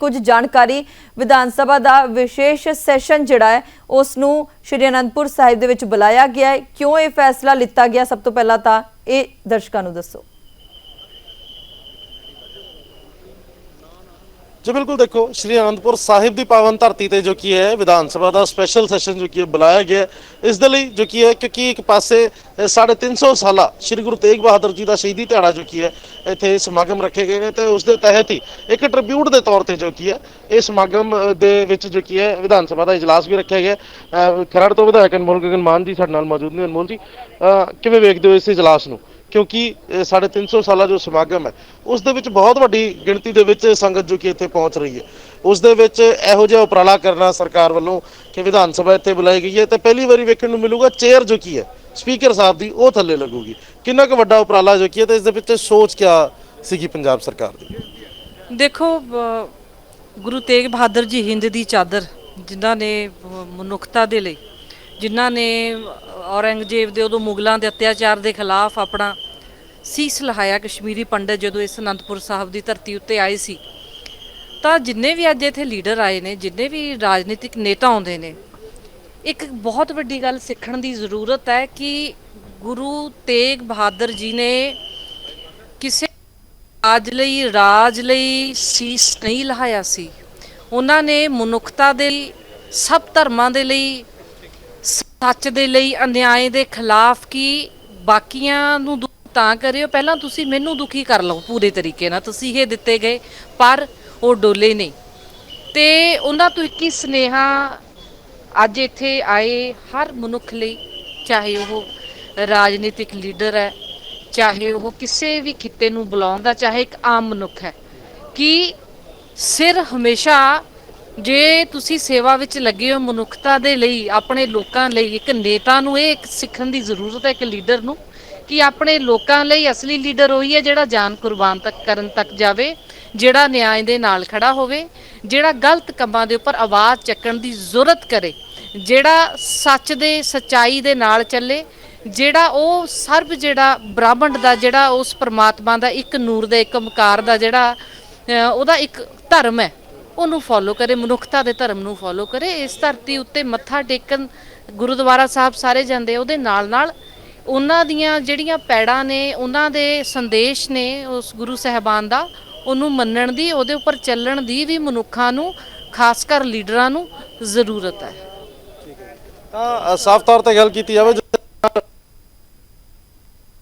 ਕੁਝ ਜਾਣਕਾਰੀ ਵਿਧਾਨ ਸਭਾ ਦਾ ਵਿਸ਼ੇਸ਼ ਸੈਸ਼ਨ ਜਿਹੜਾ ਹੈ, ਉਸ ਨੂੰ ਸ਼੍ਰੀ ਅਨੰਦਪੁਰ ਸਾਹਿਬ ਦੇ ਵਿੱਚ ਬੁਲਾਇਆ ਗਿਆ ਹੈ। ਕਿਉਂ ਇਹ ਫੈਸਲਾ ਲਿੱਤਾ ਗਿਆ? ਸਭ ਤੋਂ ਪਹਿਲਾਂ ਤਾਂ ਇਹ ਦਰਸ਼ਕਾਂ ਨੂੰ ਦੱਸੋ। ਜੀ ਬਿਲਕੁਲ ਦੇਖੋ ਸ਼੍ਰੀ ਅਨੰਦਪੁਰ ਸਾਹਿਬ ਦੀ ਪਾਵਨ ਧਰਤੀ ਤੇ ਜੋ ਕੀ ਹੈ ਵਿਧਾਨ ਸਭਾ ਦਾ ਸਪੈਸ਼ਲ ਸੈਸ਼ਨ ਜੋ ਕੀ ਬੁਲਾਇਆ ਗਿਆ ਇਸ ਦੇ ਲਈ ਜੋ ਕੀ ਹੈ ਕਿਉਂਕਿ ਇੱਕ ਪਾਸੇ ਅ, ਸਾਢੇ 350 ਸਾਲਾ ਸ਼੍ਰੀ ਗੁਰੂ ਤੇਗ ਬਹਾਦਰ ਜੀ ਦਾ ਸ਼ਹੀਦੀ ਦਿਹਾੜਾ ਜੋ ਕੀ ਹੈ ਇੱਥੇ ਸਮਾਗਮ ਰੱਖੇ ਗਏ ਨੇ ਤੇ ਉਸ ਦੇ ਤਹਿਤ ਹੀ ਇੱਕ ਟ੍ਰਿਬਿਊਟ ਦੇ ਤੌਰ ਤੇ ਜੋ ਕੀ ਹੈ ਇਹ ਸਮਾਗਮ ਦੇ ਵਿੱਚ ਜੋ ਕੀ ਹੈ ਵਿਧਾਨ ਸਭਾ ਦਾ ਇਜਲਾਸ ਵੀ ਰੱਖਿਆ ਗਿਆ ਹੈ। ਖਰੜ ਤੋਂ ਵਿਧਾਇਕ ਅਨਮੋਲ ਗਗਨ ਮਾਨ ਜੀ ਸਾਡੇ ਨਾਲ ਮੌਜੂਦ ਨੇ। ਅਨਮੋਲ ਜੀ ਕਿਵੇਂ ਵੇਖਦੇ ਹੋ ਇਸ ਇਜਲਾਸ ਨੂੰ? ਕਿਉਂਕਿ ਅ, ਸਾਢੇ 350 ਸਾਲਾ ਜੋ ਸਮਾਗਮ ਹੈ ਉਸ ਦੇ ਵਿੱਚ ਬਹੁਤ ਵੱਡੀ ਗਿਣਤੀ ਦੇ ਵਿੱਚ ਸੰਗਤ ਜੋ ਕਿ ਇੱਥੇ ਪਹੁੰਚ ਰਹੀ ਹੈ। ਉਸ ਦੇ ਵਿੱਚ ਇਹੋ ਜਿਹਾ ਉਪਰਾਲਾ ਕਰਨਾ ਸਰਕਾਰ ਵੱਲੋਂ ਕਿ ਵਿਧਾਨ ਸਭਾ ਇੱਥੇ ਬੁਲਾਈ ਗਈ ਹੈ ਤੇ ਪਹਿਲੀ ਵਾਰੀ ਵੇਖਣ ਨੂੰ ਮਿਲੂਗਾ ਚੇਅਰ ਜੋ ਕੀ ਹੈ ਸਪੀਕਰ ਸਾਹਿਬ ਦੀ ਉਹ ਥੱਲੇ ਲੱਗੂਗੀ। ਕਿੰਨਾ ਕੁ ਵੱਡਾ ਉਪਰਾਲਾ ਜੋ ਕੀ ਹੈ ਤੇ ਇਸ ਦੇ ਵਿੱਚ ਸੋਚ ਕਿਆ ਸੀਗੀ ਪੰਜਾਬ ਸਰਕਾਰ ਦੀ? ਦੇਖੋ ਗੁਰੂ ਤੇਗ ਬਹਾਦਰ ਜੀ ਹਿੰਦ ਦੀ ਚਾਦਰ ਜਿਨ੍ਹਾਂ ਨੇ ਮਨੁੱਖਤਾ ਦੇ ਲਈ ਜਿਨ੍ਹਾਂ ਨੇ ਔਰੰਗਜ਼ੇਬ ਦੇ ਉਦੋਂ ਮੁਗਲਾਂ ਦੇ ਅਤਿਆਚਾਰ ਦੇ ਖਿਲਾਫ ਆਪਣਾ ਸੀਸ ਲਹਾਇਆ ਕਸ਼ਮੀਰੀ ਪੰਡਤ ਜਦੋਂ ਇਸ ਅਨੰਦਪੁਰ ਸਾਹਿਬ ਦੀ ਧਰਤੀ ਉੱਤੇ ਆਏ ਸੀ। ਤਾਂ ਜਿੰਨੇ ਵੀ ਅੱਜ ਇੱਥੇ ਲੀਡਰ ਆਏ ਨੇ, ਜਿੰਨੇ ਵੀ ਰਾਜਨੀਤਿਕ ਨੇਤਾ ਆਉਂਦੇ ਨੇ, ਇੱਕ ਬਹੁਤ ਵੱਡੀ ਗੱਲ ਸਿੱਖਣ ਦੀ ਜ਼ਰੂਰਤ ਹੈ ਕਿ ਗੁਰੂ ਤੇਗ ਬਹਾਦਰ ਜੀ ਨੇ ਕਿਸੇ ਰਾਜ ਲਈ ਰਾਜ ਲਈ ਸੀਸ ਨਹੀਂ ਲਹਾਇਆ ਸੀ। ਉਹਨਾਂ ਨੇ ਮਨੁੱਖਤਾ ਦੇ ਲਈ, ਸਭ ਧਰਮਾਂ ਦੇ ਲਈ ਸੱਚ ਦੇ ਲਈ ਅਨਿਆਏ ਦੇ ਖਿਲਾਫ ਕੀ ਬਾਕੀਆਂ ਨੂੰ ਦੁੱਖ ਤਾਂ ਕਰਿਓ? ਪਹਿਲਾਂ ਤੁਸੀਂ ਮੈਨੂੰ ਦੁਖੀ ਕਰ ਲਓ ਪੂਰੇ ਤਰੀਕੇ ਨਾਲ। ਤੁਸੀਂ ਇਹ ਦਿੱਤੇ ਗਏ, ਪਰ ਉਹ ਡੋਲੇ ਨਹੀਂ। ਤੇ ਉਹਨਾਂ ਤੋਂ ਇੱਕ ਹੀ ਸਨੇਹਾ ਅੱਜ ਇੱਥੇ ਆਏ। ਹਰ ਮਨੁੱਖ ਲਈ, ਚਾਹੇ ਉਹ ਰਾਜਨੀਤਿਕ ਲੀਡਰ ਹੈ, ਚਾਹੇ ਉਹ ਕਿਸੇ ਵੀ ਖਿੱਤੇ ਨੂੰ ਬੁਲਾਉਂਦਾ, ਚਾਹੇ ਇੱਕ ਆਮ ਮਨੁੱਖ ਹੈ, ਕਿ ਸਿਰ ਹਮੇਸ਼ਾ ਜੇ ਤੁਸੀਂ ਸੇਵਾ ਵਿੱਚ ਲੱਗੇ ਹੋ ਮਨੁੱਖਤਾ ਦੇ ਲਈ, ਆਪਣੇ ਲੋਕਾਂ ਲਈ, ਇੱਕ ਨੇਤਾ ਨੂੰ, ਇਹ ਇੱਕ ਸਿੱਖਣ ਦੀ ਜ਼ਰੂਰਤ ਹੈ, ਇੱਕ ਲੀਡਰ ਨੂੰ, ਕਿ ਆਪਣੇ ਲੋਕਾਂ ਲਈ ਅਸਲੀ ਲੀਡਰ ਉਹੀ ਹੈ ਜਿਹੜਾ ਜਾਨ ਕੁਰਬਾਨ ਤੱਕ, ਕਰਨ ਤੱਕ ਜਾਵੇ, ਜਿਹੜਾ ਨਿਆਂ ਦੇ ਨਾਲ ਖੜਾ ਹੋਵੇ, ਜਿਹੜਾ ਗਲਤ ਕੰਮਾਂ ਦੇ ਉੱਪਰ ਆਵਾਜ਼ ਚੱਕਣ ਦੀ ਜ਼ਰੂਰਤ ਕਰੇ, ਜਿਹੜਾ ਸੱਚ ਦੇ, ਸਚਾਈ ਦੇ ਨਾਲ ਚੱਲੇ, ਜਿਹੜਾ ਉਹ ਸਰਬ ਜਿਹੜਾ ਬ੍ਰਾਹਮਣ ਦਾ, ਜਿਹੜਾ ਉਸ ਪ੍ਰਮਾਤਮਾ ਦਾ ਇੱਕ ਨੂਰ ਦਾ, ਇੱਕ ਓਮਕਾਰ ਦਾ, ਜਿਹੜਾ ਉਹਦਾ ਇੱਕ ਧਰਮ ਹੈ। ਉਹਨੂੰ ਫੋਲੋ ਕਰੇ, ਮਨੁੱਖਤਾ ਦੇ ਧਰਮ ਨੂੰ ਫੋਲੋ ਕਰੇ, ਇਸ ਧਰਤੀ ਉੱਤੇ ਮੱਥਾ ਟੇਕਣ ਗੁਰਦੁਆਰਾ ਸਾਹਿਬ ਸਾਰੇ ਜਾਂਦੇ ਉਹਦੇ ਨਾਲ ਨਾਲ ਉਹਨਾਂ ਦੀਆਂ ਜਿਹੜੀਆਂ ਪੈੜਾਂ ਨੇ, ਉਹਨਾਂ ਦੇ ਸੰਦੇਸ਼ ਨੇ ਉਸ ਗੁਰੂ ਸਾਹਿਬਾਨ ਦਾ, ਉਹਨੂੰ ਮੰਨਣ ਦੀ, ਉਹਦੇ ਉੱਪਰ ਚੱਲਣ ਦੀ ਵੀ ਮਨੁੱਖਾਂ ਨੂੰ, ਖਾਸ ਕਰ ਲੀਡਰਾਂ ਨੂੰ ਜ਼ਰੂਰਤ ਹੈ। ਤਾਂ ਸਾਫ਼ ਤੌਰ ਤੇ ਗੱਲ ਕੀਤੀ ਜਾਵੇ